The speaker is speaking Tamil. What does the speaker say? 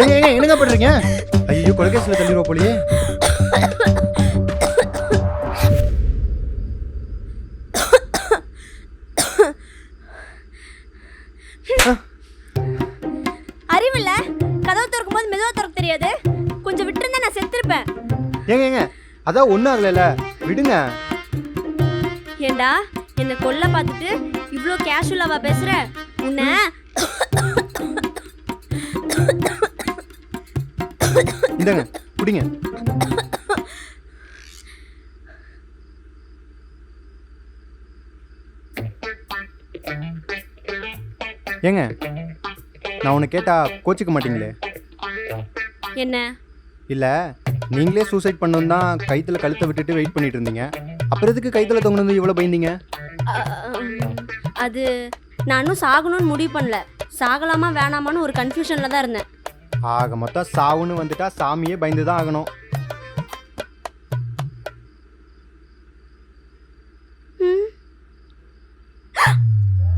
ஏங்க ஏங்க என்னங்க பண்றீங்க? ஐயோ கொலைகேசில் தள்ளிடுவோம் போலியே. அறிவில்ல? கதவு திறக்கும் போது மெதுவா திறக்க தெரியாது. கொஞ்சம் விட்டுருந்தா நான் செத்துருப்பேன். ஏங்க ஏங்க அதான் ஒன்றும் ஆகலைல்ல விடுங்க. ஏண்டா என்னை கொல்ல பார்த்துட்டு இவ்வளோ கேஷுவலாவா பேசுற? உன்னை இந்தாங்க குடிங்க. ஏங்க நான் உன்னை கேட்டா கோச்சிக்க மாட்டீங்களே? என்ன? இல்லை நீங்களே சூசைட் பண்ணணும் தான் கைத்தில் கழுத்தை விட்டுட்டு வெயிட் பண்ணிட்டு இருந்தீங்க. அப்புறம் எதுக்கு கைத்தில் தொங்கணும் இவ்வளோ பயந்தீங்க? அது நான் இன்னும் சாகணும்னு முடிவு பண்ணல. சாகலாமா வேணாமான்னு ஒரு கன்ஃபியூஷனில் தான் இருந்தேன். ஆக மொத்தம் சாவுன்னு வந்துட்டா சாமியே பயந்து தான் ஆகணும்.